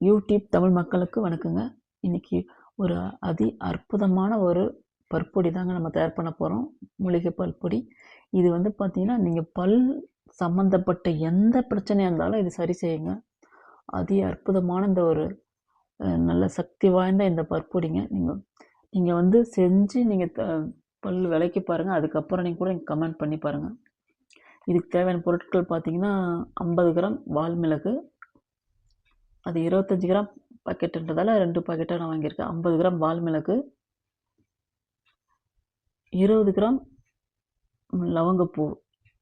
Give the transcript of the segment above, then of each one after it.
YouTube Tamil மக்களுக்கு வணக்கங்க. இன்னைக்கு ஒரு அதி அற்புதமான ஒரு பற்பொடி தாங்க நம்ம தயார் பண்ண போகிறோம் மூலிகை பல்பொடி இது வந்து பார்த்தீங்கன்னா நீங்கள் பல் சம்மந்தப்பட்ட எந்த பிரச்சனையாக இருந்தாலும் இது சரி செய்யுங்க. அதி அற்புதமான இந்த ஒரு நல்ல சக்தி வாய்ந்த இந்த பற்பொடிங்க. நீங்கள் நீங்கள் வந்து செஞ்சு நீங்கள் பல் விலைக்கு பாருங்கள் அதுக்கப்புறம் நீங்கள் கூட நீங்கள் கமெண்ட் பண்ணி பாருங்கள் இதுக்கு தேவையான பொருட்கள் பார்த்தீங்கன்னா ஐம்பது கிராம் வால்மிளகு அது இருபத்தஞ்சி கிராம் பாக்கெட்டுன்றதால ரெண்டு பாக்கெட்டாக நான் வாங்கியிருக்கேன். ஐம்பது கிராம் வால்மிளகு இருபது கிராம் லவங்கப்பூ.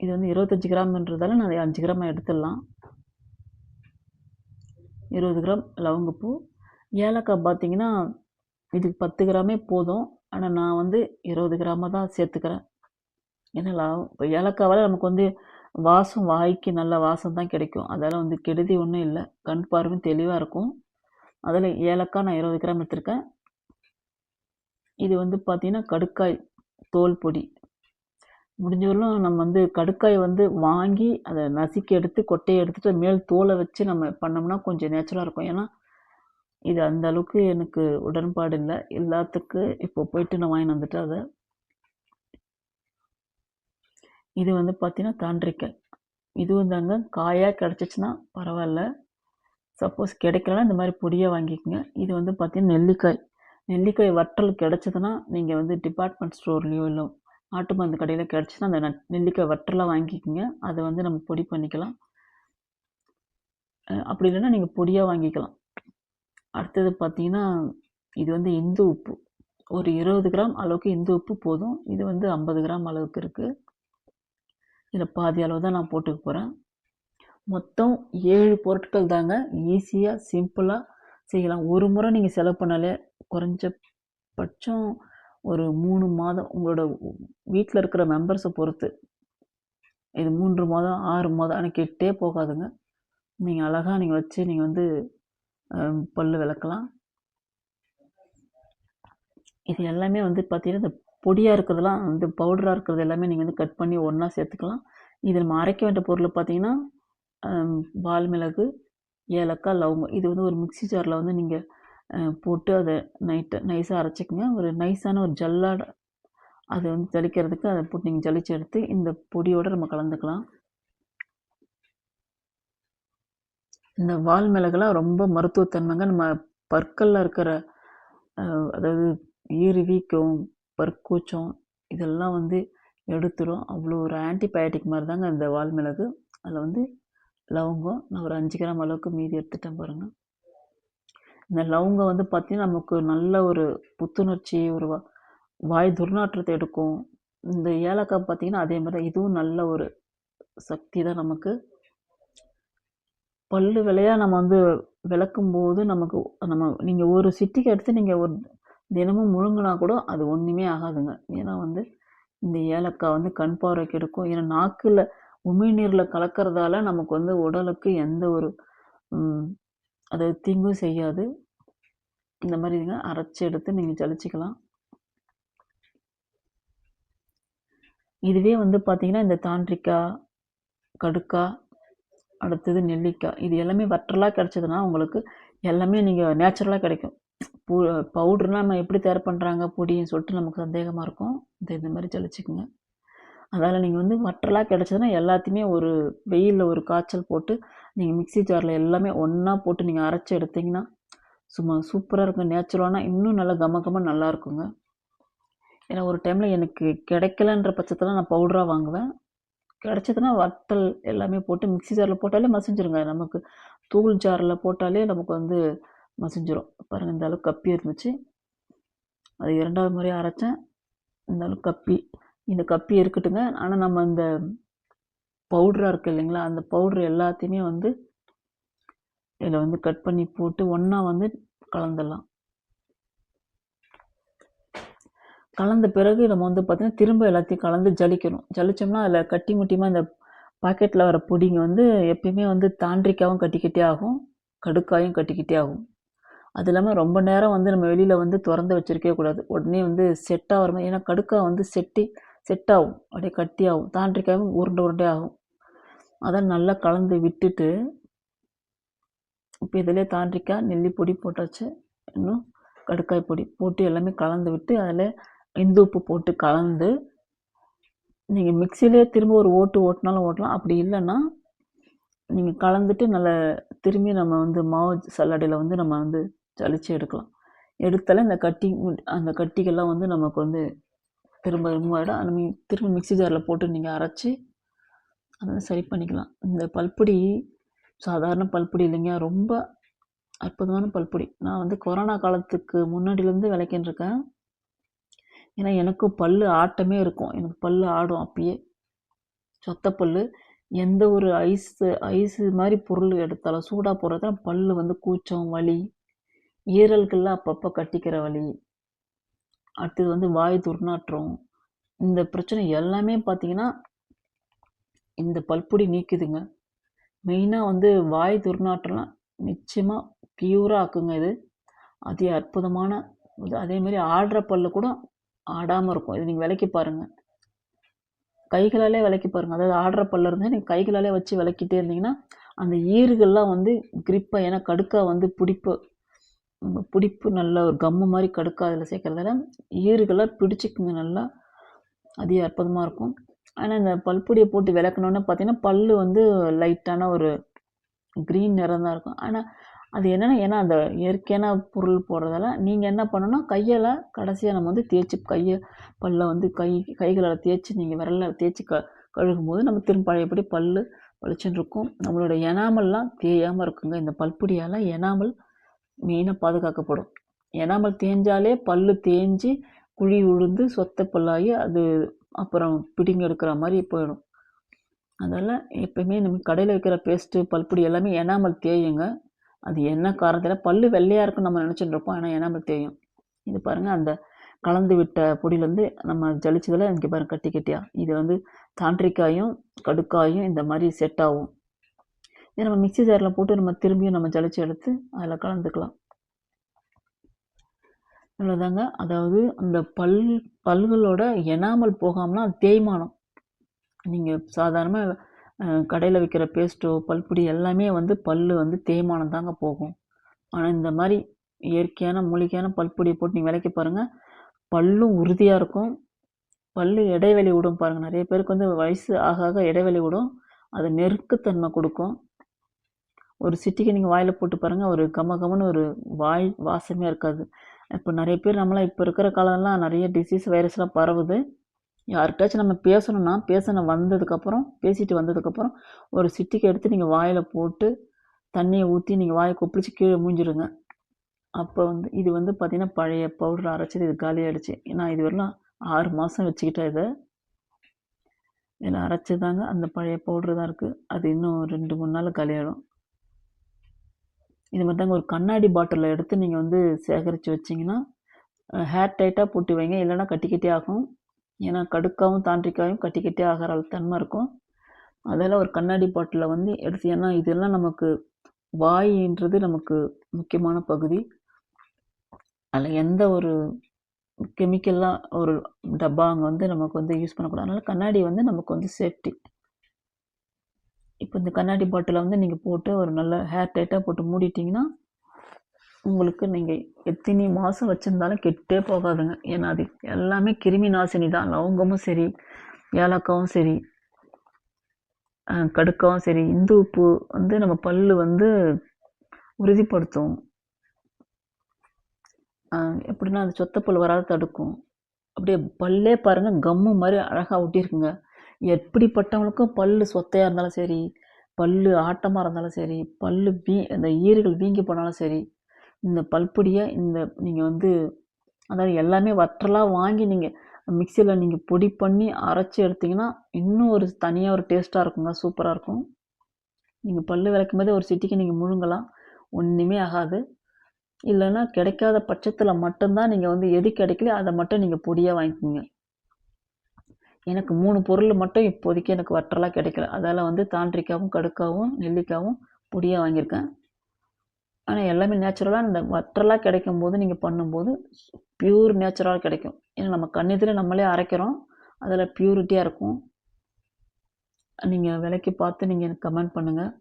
இது வந்து இருபத்தஞ்சி கிராம்ன்றதால நான் அதை அஞ்சு கிராம் எடுத்துடலாம். இருபது கிராம் லவங்கப்பூ. ஏலக்காய் பார்த்தீங்கன்னா இதுக்கு பத்து கிராமே போதும். ஆனால் நான் வந்து இருபது கிராமாக தான் சேர்த்துக்கிறேன். ஏன்னா லவ் இப்போ ஏலக்காவால் நமக்கு வந்து வாசம் வாய்க்கு நல்ல வாசம் தான் கிடைக்கும். அதால் வந்து கெடுதி ஒன்றும் இல்லை. கண் பார்வையும் தெளிவாக இருக்கும். அதில் ஏலக்காய் நான் இருபது கிராம் எடுத்திருக்கேன். இது வந்து பார்த்திங்கன்னா கடுக்காய் தோல் பொடி. முடிஞ்சவரையிலும் நம்ம வந்து கடுக்காய் வந்து வாங்கி அதை நசுக்கி எடுத்து கொட்டையை எடுத்துகிட்டு மேல் தோலை வச்சு நம்ம பண்ணோம்னா கொஞ்சம் நேச்சுரலாக இருக்கும். ஏன்னா இது அந்த அளவுக்கு எனக்கு உடன்பாடு இல்லை. எல்லாத்துக்கு இப்போ போயிட்டு நான் வாங்கி வந்துட்டு அதை. இது வந்து பார்த்திங்கன்னா தாண்டிக்காய் இதுவும் தாங்க காயாக கிடச்சிச்சின்னா பரவாயில்ல. சப்போஸ் கிடைக்கலன்னா இந்த மாதிரி பொடியாக வாங்கிக்கோங்க. இது வந்து பார்த்தீங்கன்னா நெல்லிக்காய். நெல்லிக்காய் வற்றல் கிடச்சதுன்னா நீங்கள் வந்து டிபார்ட்மெண்ட் ஸ்டோர்லேயோ இல்லை நாட்டு மருந்து கடையில் கிடச்சின்னா அந்த நெல்லிக்காய் வற்றலாக வாங்கிக்கோங்க. அதை வந்து நம்ம பொடி பண்ணிக்கலாம். அப்படி இல்லைன்னா நீங்கள் பொடியாக வாங்கிக்கலாம். அடுத்தது பார்த்தீங்கன்னா இது வந்து இந்து உப்பு. ஒரு இருபது கிராம் அளவுக்கு இந்து உப்பு போதும். இது வந்து ஐம்பது கிராம் அளவுக்கு இருக்குது இதில் பாதி அளவு தான் நான் போட்டுக்க போகிறேன் மொத்தம் ஏழு பொருட்கள் தாங்க. ஈஸியாக சிம்பிளாக செய்யலாம். ஒரு முறை நீங்கள் செலவு பண்ணாலே குறைஞ்சபட்சம் ஒரு மூணு மாதம் உங்களோட வீட்டில் இருக்கிற மெம்பர்ஸை பொறுத்து. இது மூன்று மாதம் ஆறு மாதம் ஆனால் கெட்டே போகாதுங்க. நீங்கள் அழகாக நீங்கள் வச்சு நீங்கள் வந்து பல் பல்லு விளக்கலாம். இது எல்லாமே வந்து பார்த்திங்கன்னா இந்த பொடியாக இருக்கிறதெல்லாம் வந்து பவுடராக இருக்கிறது எல்லாமே நீங்கள் வந்து கட் பண்ணி ஒன்றா சேர்த்துக்கலாம். இதில் நம்ம அரைக்க வேண்டிய பொருள் பார்த்தீங்கன்னா வால்மிளகு மிளகு ஏலக்காய் லவங்கம். இது வந்து ஒரு மிக்ஸி ஜாரில் வந்து நீங்கள் போட்டு அதை நைட்டு நைஸாக அரைச்சிக்கங்க. ஒரு நைஸான ஒரு ஜல்லாட அது வந்து ஜலிக்கிறதுக்கு அதை போட்டு நீங்கள் ஜலிச்சு எடுத்து இந்த பொடியோடு நம்ம கலந்துக்கலாம். இந்த வால் மிளகுலாம் ரொம்ப மருத்துவத்தன்மைங்க. நம்ம பற்களில் இருக்கிற அதாவது ஈறு வீக்கம் பற்கூச்சம் இதெல்லாம் வந்து எடுத்துரும். அவ்வளோ ஒரு ஆன்டிபயாட்டிக் மாதிரி தாங்க இந்த வால்மிளகு அதில் வந்து லவங்கம் நான் ஒரு அஞ்சு கிராம் அளவுக்கு மீதி எடுத்துட்டேன் பாருங்கள் இந்த லவங்கம் வந்து பார்த்திங்கன்னா நமக்கு நல்ல ஒரு புத்துணர்ச்சி ஒரு வா- வாய் துர்நாற்றத்தை எடுக்கும். இந்த ஏலக்காய் பார்த்தீங்கன்னா அதே மாதிரி தான் இதுவும் நல்ல ஒரு சக்தி தான் நமக்கு. பல்லு விலையாக நம்ம வந்து விளக்கும் போது நமக்கு நம்ம நீங்கள் ஒரு சிட்டிக்கு எடுத்து நீங்கள் ஒரு தினமும் முழுங்கினா கூட அது ஒன்றுமே ஆகாதுங்க. ஏன்னா வந்து இந்த ஏலக்காய் வந்து கண் பார்வைக்கு எடுக்கும். ஏன்னா நாக்கில் உமிழ்நீரில் கலக்கிறதால நமக்கு வந்து உடலுக்கு எந்த ஒரு அது தீங்கும் செய்யாது. இந்த மாதிரி இதுங்க அரைச்சி எடுத்து நீங்கள் ஜலிச்சிக்கலாம். இதுவே வந்து பார்த்தீங்கன்னா இந்த தாண்டிக்காய் கடுக்காய் அடுத்தது நெல்லிக்காய் இது எல்லாமே வற்றலாக கிடச்சதுன்னா உங்களுக்கு எல்லாமே நீங்கள் நேச்சுரலாக கிடைக்கும். பு பவுடர்லாம் நம்ம எப்படி தயார் பண்ணுறாங்க பொடின்னு சொல்லிட்டு நமக்கு சந்தேகமாக இருக்கும். இந்த இந்த மாதிரி ஜலிச்சுக்குங்க அதனால் நீங்கள் வந்து வற்றலாக கிடச்சதுன்னா எல்லாத்தையுமே ஒரு வெயிலில் ஒரு காய்ச்சல் போட்டு நீங்கள் மிக்ஸி ஜாரில் எல்லாமே ஒன்றா போட்டு நீங்கள் அரைச்சி எடுத்தீங்கன்னா சும்மா சூப்பராக இருக்கும். நேச்சுரலானா இன்னும் நல்லா கம கம நல்லா இருக்குங்க. ஏன்னா ஒரு டைமில் எனக்கு கிடைக்கலன்ற பட்சத்தில் நான் பவுடராக வாங்குவேன். கிடச்சதுன்னா வத்தல் எல்லாமே போட்டு மிக்ஸி ஜாரில் போட்டாலே மசிஞ்சிருங்க. நமக்கு தூள் ஜாரில் போட்டாலே நமக்கு வந்து மசிஞ்சிரும். பாருங்கள் இந்த அளவுக்கு கப்பி இருந்துச்சு. அது இரண்டாவது முறையாக அரைச்சேன். இந்த அளவுக்கு கப்பி. இந்த கப்பி இருக்கட்டுங்க. ஆனால் நம்ம இந்த பவுடராக இருக்கு இல்லைங்களா? அந்த பவுட்ரு எல்லாத்தையுமே வந்து இதில் வந்து கட் பண்ணி போட்டு ஒன்றா வந்து கலந்துடலாம். கலந்த பிறகு நம்ம வந்து பார்த்திங்கன்னா திரும்ப எல்லாத்தையும் கலந்து ஜலிக்கணும். ஜலிச்சோம்னா அதில் கட்டி முட்டியமாக இந்த பாக்கெட்டில் வர பொடிங்க வந்து எப்பயுமே வந்து தாண்டிக்காவும் கட்டிக்கிட்டே ஆகும். கடுக்காயும் கட்டிக்கிட்டே ஆகும். அது இல்லாமல் ரொம்ப நேரம் வந்து நம்ம வெளியில் வந்து திறந்து வச்சிருக்கவே கூடாது. உடனே வந்து செட் ஆகிற மாதிரி ஏன்னா கடுக்காய் வந்து செட்டி செட் ஆகும். அப்படியே கட்டி ஆகும். தாண்டிக்காயும் உருண்டை உருண்டை ஆகும். அதை நல்லா கலந்து விட்டுட்டு இப்போ இதிலே தாண்டிக்காய் நெல்லி பொடி போட்டாச்சு. இன்னும் கடுக்காய் பொடி போட்டு எல்லாமே கலந்து விட்டு அதில் இந்து உப்பு போட்டு கலந்து நீங்கள் மிக்சிலே திரும்ப ஒரு ஓட்டு ஓட்டினாலும் ஓட்டலாம். அப்படி இல்லைன்னா நீங்கள் கலந்துட்டு நல்லா திரும்பி நம்ம வந்து மாவு சல்லடையில் வந்து நம்ம வந்து ஜலிச்சு எடுக்கலாம். எடுத்தாலே இந்த கட்டி அந்த கட்டிகள்லாம் வந்து நமக்கு வந்து திரும்ப ரிமூவ் ஆகிடும் அந்த மீ திரும்ப மிக்ஸி ஜாரில் போட்டு நீங்கள் அரைச்சி அதை சரி பண்ணிக்கலாம். இந்த பல்புடி சாதாரண பல்புடி இல்லைங்க. ரொம்ப அற்புதமான பல்புடி. நான் வந்து கொரோனா காலத்துக்கு முன்னாடிலேருந்து விளக்கின்னு இருக்கேன். ஏன்னா எனக்கும் பல்லு ஆட்டமே இருக்கும். எனக்கு பல் ஆடும் அப்பயே. சொத்த பல்லு. எந்த ஒரு ஐஸு ஐஸு மாதிரி பொருள் எடுத்தாலும் சூடாக போடுறதா பல் வந்து கூச்சம் வலி ஈரல்கள்லாம் அப்பப்போ கட்டிக்கிற வலி அடுத்தது வந்து வாய் துர்நாற்றம் இந்த பிரச்சனை எல்லாமே பார்த்தீங்கன்னா இந்த பல்புடி நீக்குதுங்க. மெயினாக வந்து வாய் துர்நாற்றம்லாம் நிச்சயமாக பியூராக ஆக்குங்க இது. அதி அற்புதமான இது அதேமாரி ஆடுற பல்லு கூட ஆடாமல் இருக்கும். இது நீங்கள் விலைக்கு பாருங்கள் கைகளாலே விலைக்கு பாருங்கள் அதாவது ஆடுற பல்லு இருந்தால் நீங்கள் கைகளாலே வச்சு விளக்கிட்டே இருந்தீங்கன்னா அந்த ஈறுகள்லாம் வந்து கிரிப்பாக ஏன்னா கடுக்காக வந்து பிடிப்பு பிடிப்பு நல்ல ஒரு கம்மு மாதிரி கடுக்கா அதில் சேர்க்குறதால ஈறுகளாக பிடிச்சிக்குங்க நல்லா. அதிக அற்புதமாக இருக்கும். ஆனால் இந்த பல்பொடியை போட்டு விளக்கணுன்னு பார்த்தீங்கன்னா பல்லு வந்து லைட்டான ஒரு க்ரீன் நிறம் தான் இருக்கும். ஆனால் அது என்னென்னா ஏன்னா அந்த இயற்கையான பொருள் போடுறதால நீங்கள் என்ன பண்ணணும்னா கையால் கடைசியாக நம்ம வந்து தேய்ச்சி கையை பல்லை வந்து கை கைகளால் தேய்ச்சி நீங்கள் விரலில் தேய்ச்சி க கழுகும் போது நம்ம திரும்ப பழையபடி பல் பளிச்சுன்னு இருக்கும். நம்மளோட எனாமல்லாம் தேயாமல் இருக்குங்க. இந்த பல்பொடியால் எனாமல் மெயினாக பாதுகாக்கப்படும். எனாமல் தேஞ்சாலே பல்லு தேஞ்சு குழி உழுந்து சொத்தை பல்லாகி அது அப்புறம் பிடிங்கி எடுக்கிற மாதிரி போயிடும். அதனால் எப்பயுமே நம்ம கடையில் வைக்கிற பேஸ்ட்டு பல்புடி எல்லாமே எனாமல் தேயுங்க. அது என்ன காரணத்தில் பல்லு வெள்ளையாக இருக்குன்னு நம்ம நினச்சிட்டு இருப்போம். ஆனால் எனாமல் தேயும். இது பாருங்கள் அந்த கலந்து விட்ட பொடியிலேருந்து நம்ம ஜலிச்சதில் இங்கே பாருங்கள் கட்டி கட்டியா இது வந்து தாண்டிக்காயும் கடுக்காயும் இந்த மாதிரி செட் ஆகும். இதை நம்ம மிக்ஸி ஜாரில் போட்டு நம்ம திரும்பியும் நம்ம ஜலிச்சு எடுத்து அதில் கலந்துக்கலாம். இவ்வளோதாங்க அதாவது அந்த பல் பல்களோட எனாமல் போகாமல்னா அது தேய்மானம். நீங்கள் சாதாரணமாக கடையில் விற்கிற பேஸ்ட்டோ பல்புடி எல்லாமே வந்து பல் வந்து தேய்மானம் தாங்க போகும். ஆனால் இந்த மாதிரி இயற்கையான மூலிகையான பல்பொடியை போட்டு நீங்கள் விலைக்கு பாருங்கள் பல்லும் உறுதியாக இருக்கும். பல் இடைவெளி விடும் பாருங்கள் நிறைய பேருக்கு வந்து வயசு ஆக ஆக இடைவெளி விடும். அது நெருக்குத்தன்மை கொடுக்கும். ஒரு சிட்டிக்கு நீங்கள் வாயில் போட்டு பாருங்கள் ஒரு கம கமன்னு ஒரு வாய் வாசமே இருக்காது. இப்போ நிறைய பேர் நம்மளாம் இப்போ இருக்கிற காலம்லாம் நிறைய டிசீஸ் வைரஸ்லாம் பரவுது. யார்கிட்டயாச்சும் நம்ம பேசணும்னா பேசணும் வந்ததுக்கப்புறம் பேசிட்டு வந்ததுக்கப்புறம் ஒரு சிட்டிக்கு எடுத்து நீங்கள் வாயில் போட்டு தண்ணியை ஊற்றி நீங்கள் வாயை கொப்பளிச்சு கீழே மூஞ்சிடுங்க அப்போ வந்து இது வந்து பார்த்திங்கன்னா பழைய பவுடர் அரைச்சது இது காலியாகிடுச்சு நான் இது வரலாம் ஆறு மாதம் வச்சுக்கிட்டேன் இதை. இதில் அரைச்சதாங்க அந்த பழைய பவுடர் தான் இருக்குது அது இன்னும் ரெண்டு மூணு நாள் காலியாகிடும் இது மாதிரி தாங்க ஒரு கண்ணாடி பாட்டிலில் எடுத்து நீங்கள் வந்து சேகரித்து வச்சிங்கன்னா ஹேர் டைட்டாக போட்டு வைங்க. இல்லைனா கட்டி கட்டி ஆகும். ஏன்னா கடுக்காவும் தாண்டிக்காயும் கட்டி கட்டி ஆகிற தன்மை இருக்கும். அதெல்லாம் ஒரு கண்ணாடி பாட்டிலில் வந்து எடுத்து ஏன்னா இதெல்லாம் நமக்கு வாயின்றது நமக்கு முக்கியமான பகுதி. அதில் எந்த ஒரு கெமிக்கல்லாம் ஒரு டப்பா அங்கே வந்து நமக்கு வந்து யூஸ் பண்ணக்கூடாது. அதனால் கண்ணாடி வந்து நமக்கு வந்து சேஃப்டி இப்போ இந்த கண்ணாடி பாட்டிலை வந்து நீங்கள் போட்டு ஒரு நல்ல ஹேர் டைட்டாக போட்டு மூடிட்டிங்கன்னா உங்களுக்கு நீங்கள் எத்தனை மாதம் வச்சுருந்தாலும் கெட்டே போகாதுங்க. ஏன்னா அது எல்லாமே கிருமி நாசினி தான். லவங்கமும் சரி ஏலக்காவும் சரி கடுக்காவும் சரி இந்து உப்பு வந்து நம்ம பல் வந்து உறுதிப்படுத்தும். எப்படின்னா அது சொத்தப்பல் வராத தடுக்கும். அப்படியே பல்லே பாருங்கள் கம்மு மாதிரி அழகாக ஒட்டியிருக்குங்க. எப்படிப்பட்டவங்களுக்கும் பல் சொத்தையாக இருந்தாலும் சரி பல்லு ஆட்டமாக இருந்தாலும் சரி பல்லு வீ அந்த ஈறுகள் வீங்கி போனாலும் சரி இந்த பல்பொடியை இந்த நீங்கள் வந்து அதாவது எல்லாமே வற்றலாக வாங்கி நீங்கள் மிக்சியில் நீங்கள் பொடி பண்ணி அரைச்சி எடுத்தீங்கன்னா இன்னும் ஒரு தனியாக ஒரு டேஸ்ட்டாக இருக்குங்க சூப்பராக இருக்கும். நீங்கள் பல் விளக்கும் போதே ஒரு சிட்டிக்கு நீங்கள் முழுங்கலாம் ஒன்றுமே ஆகாது. இல்லைன்னா கிடைக்காத பட்சத்தில் மட்டும்தான் நீங்கள் வந்து எது கிடைக்கல அதை மட்டும் நீங்கள் பொடியாக வாங்கிக்கோங்க. எனக்கு மூணு பொருள் மட்டும் இப்போதைக்கு எனக்கு வற்றலாக கிடைக்கல. அதால் வந்து தாண்டிக்காவும் கடுக்காவும் நெல்லிக்காவும் பொடியாக வாங்கியிருக்கேன். ஆனால் எல்லாமே நேச்சுரலாக இந்த வற்றலாக கிடைக்கும் போது நீங்கள் பண்ணும்போது பியூர் நேச்சுரலாக கிடைக்கும். ஏன்னா நம்ம கண்ணெதில் நம்மளே அரைக்கிறோம். அதில் பியூரிட்டியாக இருக்கும். நீங்கள் விலைக்கு பார்த்து நீங்கள் எனக்கு கமெண்ட் பண்ணுங்கள்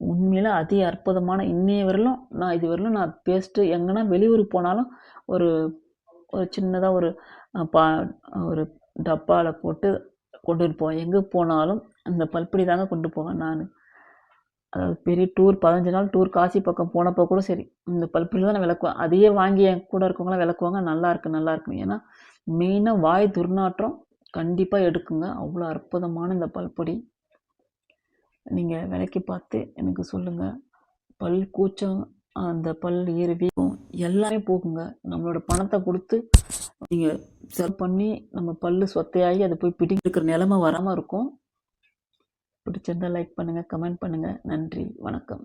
உண்மையில் அதி அற்புதமான இன்னைய வரலும் நான் இது வரலும் நான் பேஸ்ட்டு எங்கன்னா வெளியூர் போனாலும் ஒரு ஒரு சின்னதாக ஒரு பா ஒரு டப்பாவில் போட்டு கொண்டுட்டு போவேன். எங்கே போனாலும் அந்த பல்பொடி தாங்க கொண்டு போவேன் நான். அதாவது பெரிய டூர் பதினஞ்சு நாள் டூர் காசி பக்கம் போனப்போ கூட சரி இந்த பல்படி தான் நான் விளக்குவேன். அதையே வாங்கி என் கூட இருக்கவங்களாம் விளக்குவாங்க நல்லாயிருக்கு நல்லாயிருக்கு ஏன்னா மெயினாக வாய் துர்நாற்றம் கண்டிப்பாக எடுக்குங்க. அவ்வளோ அற்புதமான இந்த பல்பொடி. நீங்கள் விலைக்கு பார்த்து எனக்கு சொல்லுங்கள் பல் கூச்சம் அந்த பல் ஈரவியும் எல்லாமே போகுங்க. நம்மளோட பணத்தை கொடுத்து நீங்கள் செல் பண்ணி நம்ம பல்லு சொத்தையாகி அதை போய் பிடிக்கிற இருக்கிற நிலமை வராமல் இருக்கும். பிடிச்சிருந்தால் லைக் பண்ணுங்கள் கமெண்ட் பண்ணுங்கள் நன்றி வணக்கம்.